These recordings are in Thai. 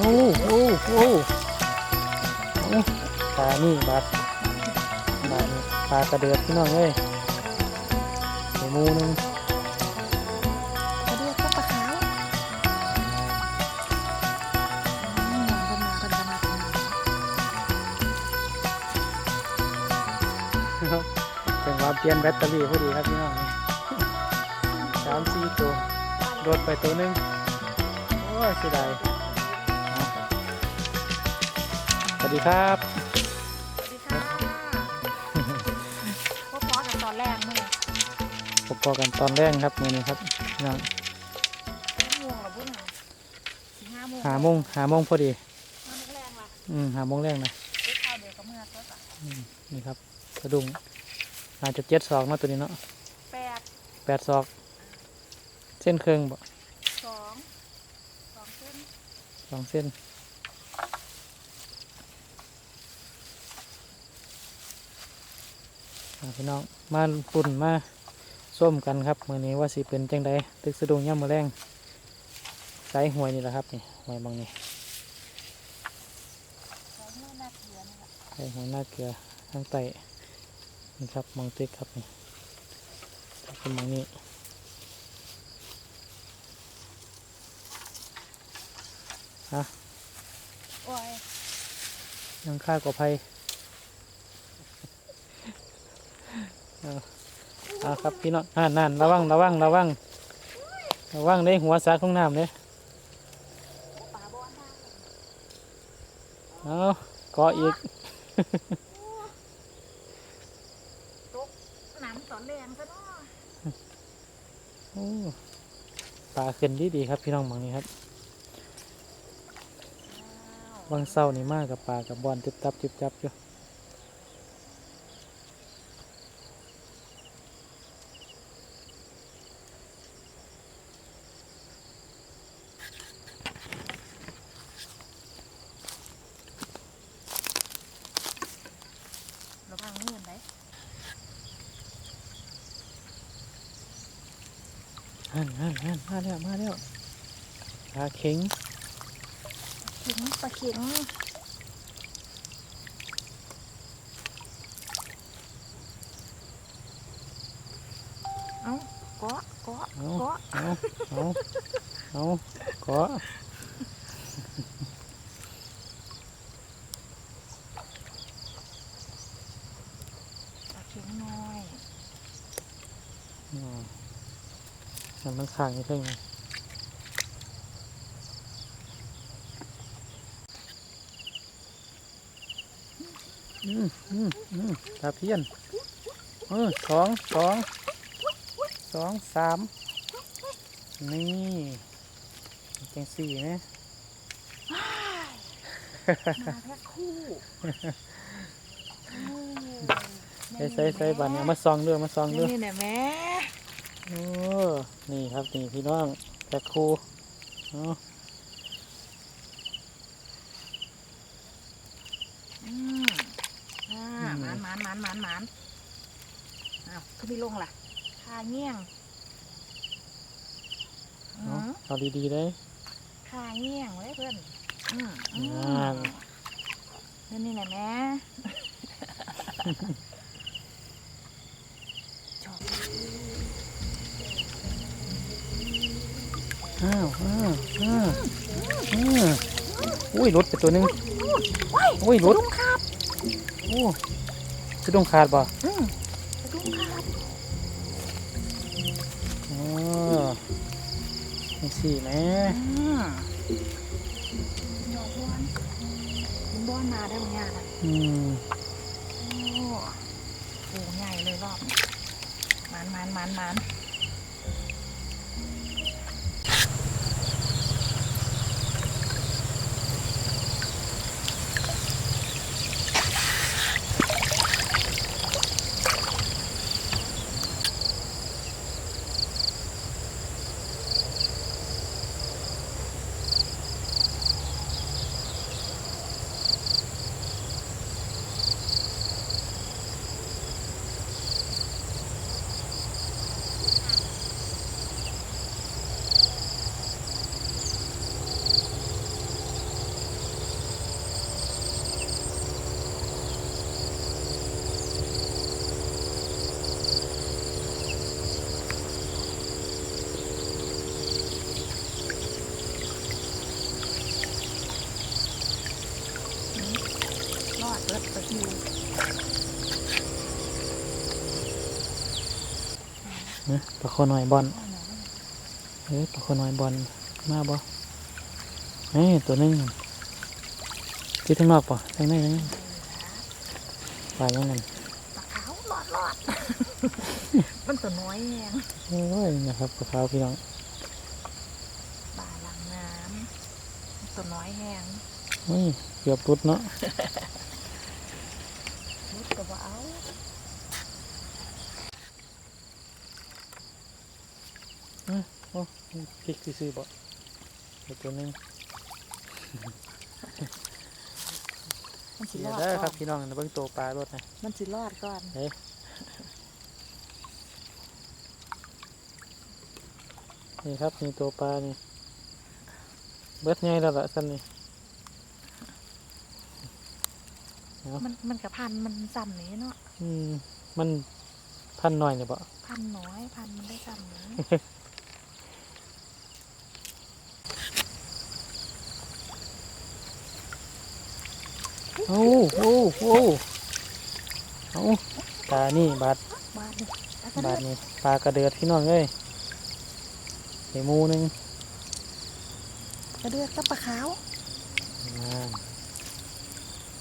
อ้โอ้โอ้โอ้ปลานี่บาดบาดปลากระเดือดพี่น้องเอ้ยหมูนึงกระเดือกก็ปลาขาวอืมคนมาคนจะมาคนมาจังหวะเปลี่ยนแบตเตอรี่พอดีครับพี่น้องสามสี่ตัว โดดไปตัวนึง โอ้ยเสียดาย สวัสดีครับ สวัสดีค่ะพบพอกันตอนแรกมื่อพบกันตอนแรกครับมือนี้ครับพี่น้องห้าโมงเหรอบุ้งอะสี่ห้าโมงหาโมงหาโมงพอดีห้าโมงแรงว่ะอืมหาโมงแรกนะได้ข้าวเดียวก็เมื่อก็จ้ะนี่ครับกระดุงอาจจะเจ็ดศอกเนาะตัวนี้เนาะแปดแปดศอก เส้นเครื่องบ่สองสองเส้นสองเส้นอ่า พี่น้องมาปุ่นมาส้มกันครับมือนี้ว่าสิเป็นจังใดตึกสะดุงย่ำมือแรงสายหวยนี่แหละครับนี่หวยบางนี่สองเมื่อนาทีนี่แหละสายหวยหน้าเกลือทางไตนี่ครับมองติ๊กครับนี่เป็นมองนี้โอ้ยยังค่ากว่าภัย เอาเอาครับพี่น้องอ่านนั่นระวังระวังระวังระวังได้หัวสาของน้ำเลยปลาบอนได้เอาเกาะอีกตกน้ำตอนแรงซะเนาะโอ้ปลาขึ้นดีดีๆครับพี่น้องหมังนี้ครับอ้าววังเศร้านี่มากกับปลากับบอลจิบจับจิบจับอยู่ ระวังเงื่อนไหม ฮั่นฮั่นฮั่นมาแล้วมาแล้วปลาเข็งเข็งปลาเข็งเอ้าเกาะเกาะเอาเกาะเอาเอาเอาเกาะ ปลาเข็งน้อย อ๋อมันมัน ข้างนี่เพิ่งไงอืมอืมอืมตาเพียนเออสองสองสองสามนี่จังสี่นะมาแพ็คคู่ใส่ใส่ใส่บัตรเนี่ยมาซองด้วยมาซองด้วยนี่แหละแม่ โอ้นี่ครับนี่พี่น้องแพ็คคูเนาะอืมอ่าหมานหมานหมานหมานหมานอ้าวขึ้นไปลงล่ะคาเงี้ยงอืเนาะมเอาดีๆเลย คาเงี้ยงเลยเพื่อนอืมอืนั่นมนี่นี่แหละแม่ อ้าวอ้าวอ้าวอ้าวอุ้ยรถไปตัวหนึงว้ายอุ้ยรถสะดุ้งขาดโอ้จะต้องขาดบ่อืมสะดุ้งขาดอ๋อจังสี่แหม่อืมดอกบอนมันบอนมาได้บางอย่างนะอืมโอ้โหใหญ่เลยรอบนี้มันมันมันมัน นะ ปลาคอน้อยบอลเอ้ยปลาคอน้อยบอลมาบ่เอ้ยตัวหนึงที่ข้างนอกป่ะข้างในนั่นปลาอย่างนั้นปลาขาวหลอดหลอดมันตัวน้อยแฮงโอ้ยนะครับปลาขาวพี่น้องปลาหลังน้ำมันตัวน้อยแฮงเฮ้ยเกือบรุดเนาะ มุดก็บ่เอา โอ้ พริกซื้อๆบ่เดี๋ยวตัวนึงมันสิรอดได้ก่ครับนพี่น้องนะเบิ่งตัวปลารถนะมันสิรอดก่อนเฮ้นี่ครับนี่ตัวปลานี่เบิดใหญ่แล้วล่ะสันนี่มันมันกับพันมันซ้ำนี้เนาะอืมมันพันหน่อยเนี่ยบ่ พันน้อยพันมันได้ซ้ำนี้ โอ้โอ้โอ้เอาปลานี่บาดบาดนี่บาดนี่ปลากระเดือดพี่น้องเอ้ยใส่หมูหนึงกระเดือดกับปลาขาวอ่า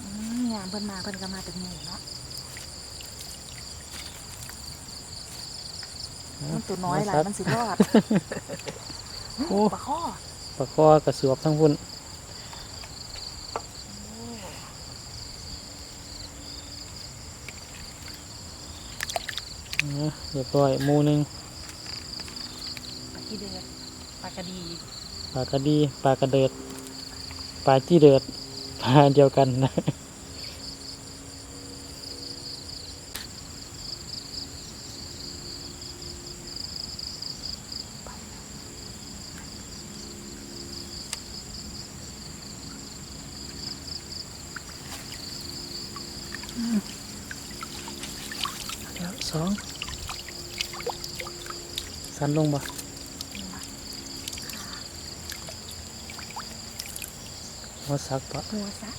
อืมยามเพิ่นมาเพิ่นก็มาเป็นหมู่เนาะมันตัวน้อยหลายมันสิรอดโอ้ปลาข้อปลาคอกระสวบทั้งพุ่นนะ เรียบร้อยหมูหนึงปลาขี้เดือดปลากระดีปลากระดีปลากระเดิดปลาจี้เดิดปลาเดียวกันนะ เดี๋ยวสอง สันลงบ่หัวสักปะหัวซะ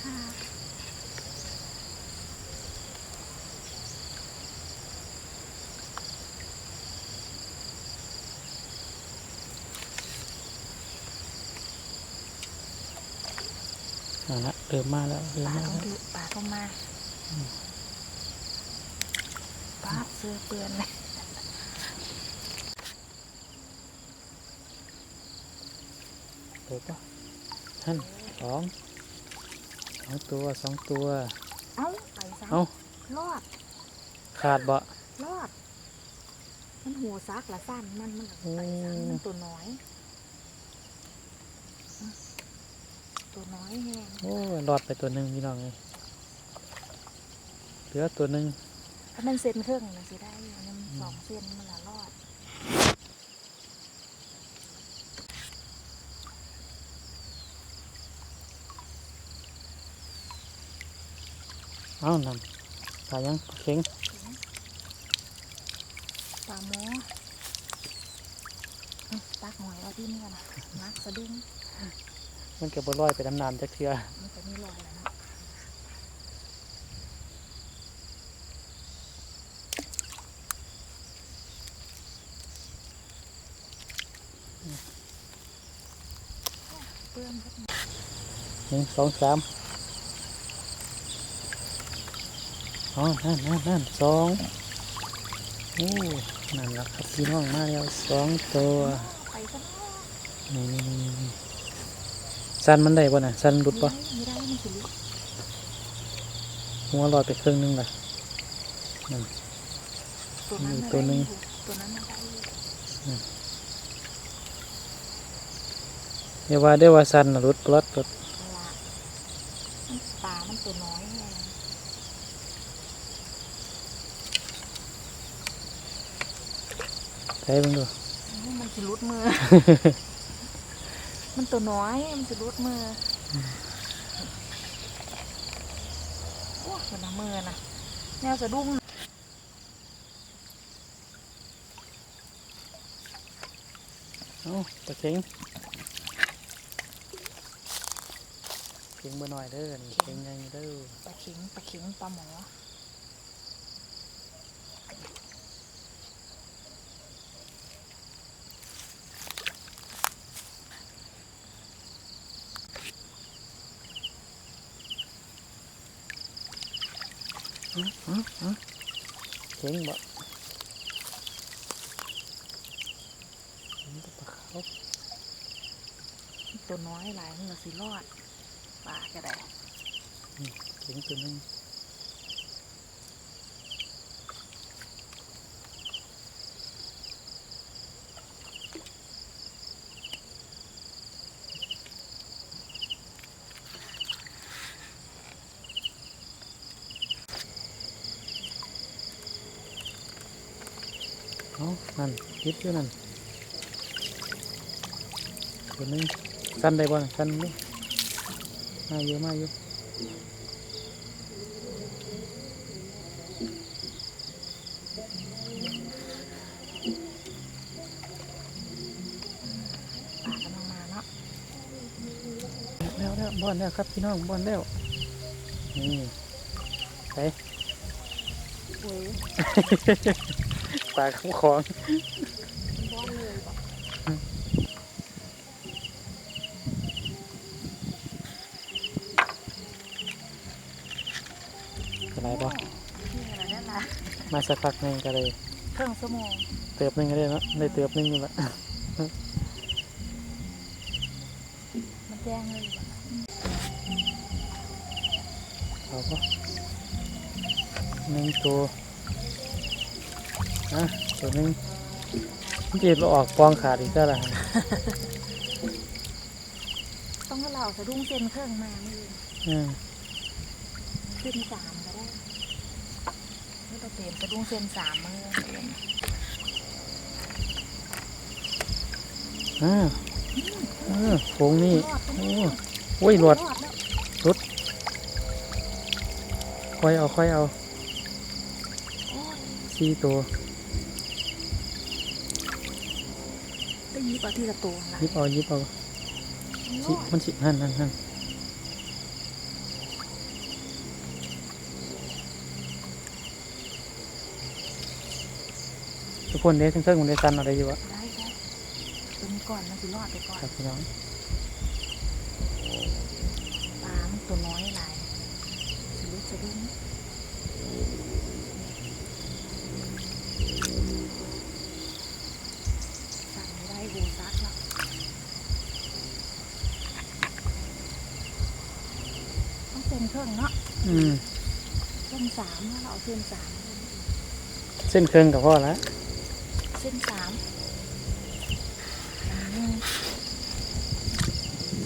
ค่ะนั่นละเริ่มมาแล้วเริ่ปมลามาต้องแล้วดูปลาต้องมาปลาเสื้อเปื้อนเลย เปิดปะท่านสองสองตัวสองตัว เอ้าไปซะเอ้ารอดขาดบ่รอด มันหัวซักละสั้นมันมันก็ไปซะอืมมันตัวน้อยอืมตัวน้อยแฮงโอ้ยรอดไปตัวหนึ่งพี่น้องเลยเหลือตัวหนึ่งถ้ามันเส้นเครื่องนะสิได้อยู่เนี่ยมันสองเส้นมันละรอด เอ้านำปลายังปลาเข็งปลาหมออืมตักหอยเอาที่นี่กันนะนักสะดึงมันเก็บบ่ลอยไปดำน้ำจักเทือมันจะมีรอยแล้วเนาะเปื้อนครับหนึ่งสองสาม อ๋อนั่นนั่นนั่นสองโอ้นั่นละครับพี่น้องมาแล้วสองตัวนี่นี่นี่สั้นมันได้ป่ะน่ะสั้นหลุดป่ะหัวลอยไปครึ่งนึงล่ะตัวนั้นมีน่ตัวนึงได้อยู่ตัวนั้นมันได้อยู่เดี๋ยวว่าสั้นหลุดปลดปลดปลามันตัวน้อยไง ใช้เบิ่งดูนี่มันสิรุดมือ มันตัวน้อย มันสิรุดมืออโอ้ตัวน้มือนะแนวสะดุ้งเอ้าปลาเข็งเข็งบ่หน่อยเด้อนี่เข็งใหญ่เด้อปลาเข็งปลาเข็งปลาหมอ อื้ออื้ออื้อเจ๋งบ่ปลาขาว ตัวน้อยหลายมันก็สิรอด ปลาก็ได้เจ๋งตัวนึงเอานั่นคิดอยู่นั่นตัวนึงสั้นได้บ่สั้นนี่ มาเยอะมาเยอะปลากำลังมาเนาะแล้วแล้วบอนแล้วครับพี่น้องบอนแล้วนี่ไปอุ้ยปลาของของ มาสักพักหนึงก็เลยเครื่องสมองเติบหนึงก็ได้เนาะได้เติบหนึงอยู่ละมันแจ้งเลยบอกเอาปะหนึ่งตัวอะตัวหนึงมันจะเราออกปองขาดอีกแล้วล่ะต้องให้เราสะดุ้งเส้นเครื่องมาไม่เลยอืมขึ้นสาม ก็ได้ไม่ต้องเตรียมสะดุ้งเส้นสามมือเอ่าอ่าโค้งนี่โอ้โอ้ยหลวดรอดล้วค่อยเอาค่อยเอาสี่ตัวได้ยิบเอาที่ละตัวยิบเอายิบเอามันสิหันหันหัน ทุกคนเด้ทั้งเครื่องมันได้สันอะไรอยู่วะได้ได้ตัวนี้ก่อนมันสิรอดไปก่อนครับพี่น้องปลามันตัวน้อยหลายสะดุ้งสะดุ้งสั่งไม่ได้บูซักหรอกต้องเป็นเครื่องเนาะอืมเส้นสามแล้วเราเอาเส้นสาม เส้นเครื่องกับพ่อแล้ว เส้นสามอืม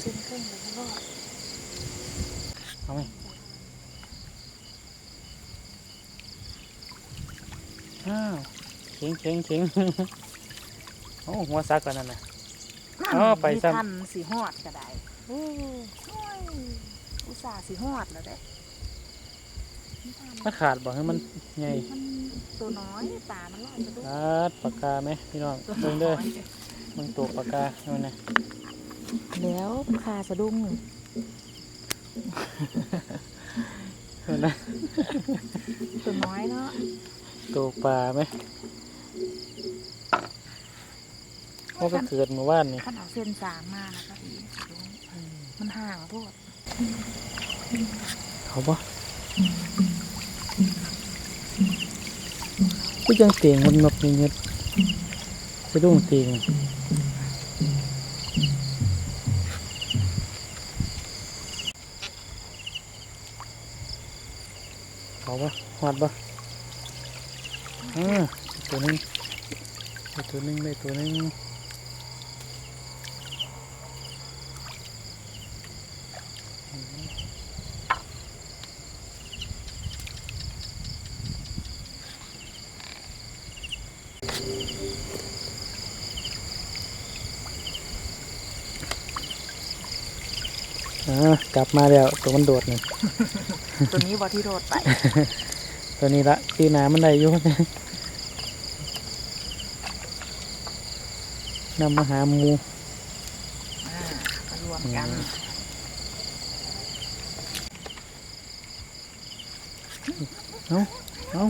เส้นเครื่องแล้วก็รอดเอาไหมอ้าวเข็งเข็งเข็งโอ้หัวซักกันนั่นน่ะอ๋อไปซ้ำ มีทันสีหอดก็ได้โอ้ยอุตส่าห์สีหอดแล้วเด้มีทันมันขาดบอกให้มันใหญ่ มัน ตัวน้อยตามันรอดจะดูขาดปากกาไหมพี่น้องตัวเบิ่งน้เด้ออยมึงตัวปากกาเอานะแล้วคาสะดุ้งเอานะตัวน้อยเนาะตัวปลาไหมเพราะก็เกิดเมื่อวานนี่ขันเอาเส้นสามมานะก็ดีสะดุ้งมันห่างโพดเขาปะก็ ก็ยังเตียงมันนบเงียบไปดุ้งเตียงเขาปะหอดปะอ่าตัวหนึงได้ตัวหนึงได้ตัวหนึง กลับมาแล้วตัวมันโดดนี่ ตัวนี้บอที่โดดไป ตัวนี้ละคือน้ำมันได้อยู่นำมาหาหมูอ่ามารวมกันเอาเอา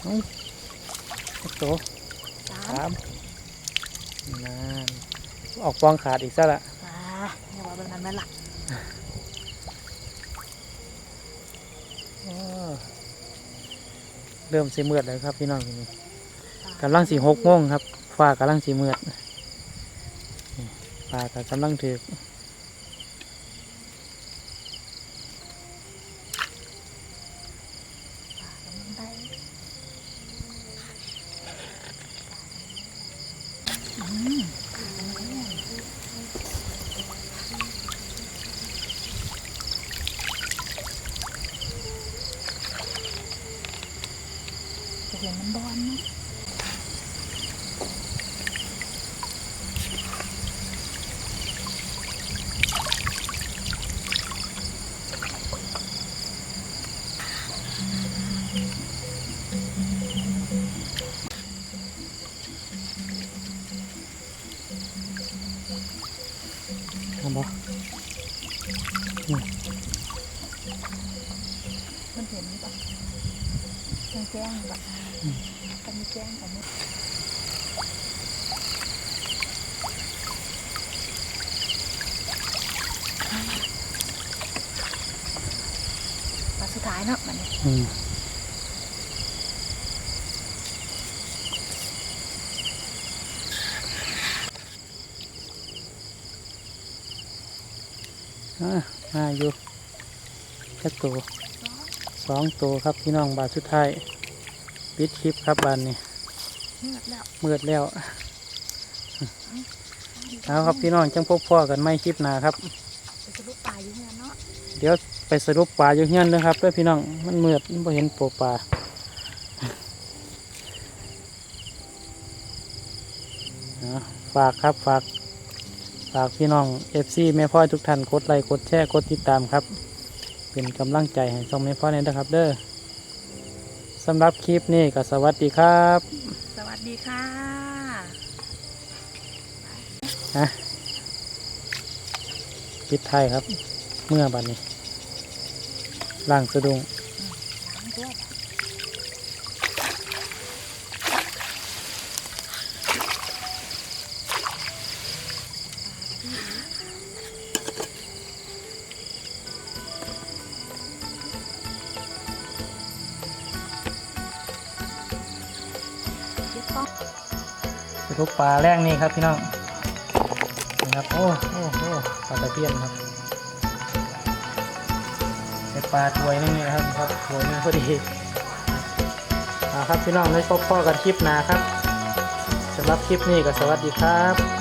เอาโตสาสามมนานออกฟองขาดอีกซะละ เริ่มสีเมือดเลยครับพี่น้องนี่กำลังสีหกโมงครับฟ้ากำลังสีเมือดฟ้ากำลังถือาสุดท้ายเนาะมันเนี่ยอืมอะมาอยู่แค่ตัวสองตัวครับพี่น้องบาทสุดท้ายปิดคลิปครับบานนี้เงียบแล้วมืดแล้วเอาครับพี่น้องจังพบพ่อกันไม่คลิปหนาครับไปจะลูกปลาอยู่เนี่ยเนาะเดี๋ยว ไปสรุปปลาอยู่เฮียนเลยครับเด้วยพี่น้องมันเมืดมันบ่เห็นโปปลาเอาฝากครับฝากฝากพี่น้องเอฟซีแม่พ่อทุกท่านกดไลค์กดแชร์กดติดตามครับ เป็นกำลังใจให้ช่องแม่พ่อเนี่ยนะครับ เด้อสำหรับคลิปนี้ก็สวัสดีครับ สวัสดีค่ะนะปิดท้ายครับ เมื่อบัดนี้ ล่างสะดุ้งสามตัวเก็บต้องสรุปลาแรกนี่ครับพี่น้องนะครับโอ้โอ้โอ้ปลาตะเพียนครับ ปลาถวยนึงนี่นะครับครับถวยนี่พอดีเอาครับพี่น้องได้พบพ่อกันคลิปหนาครับสำหรับคลิปนี้ก็สวัสดีครับ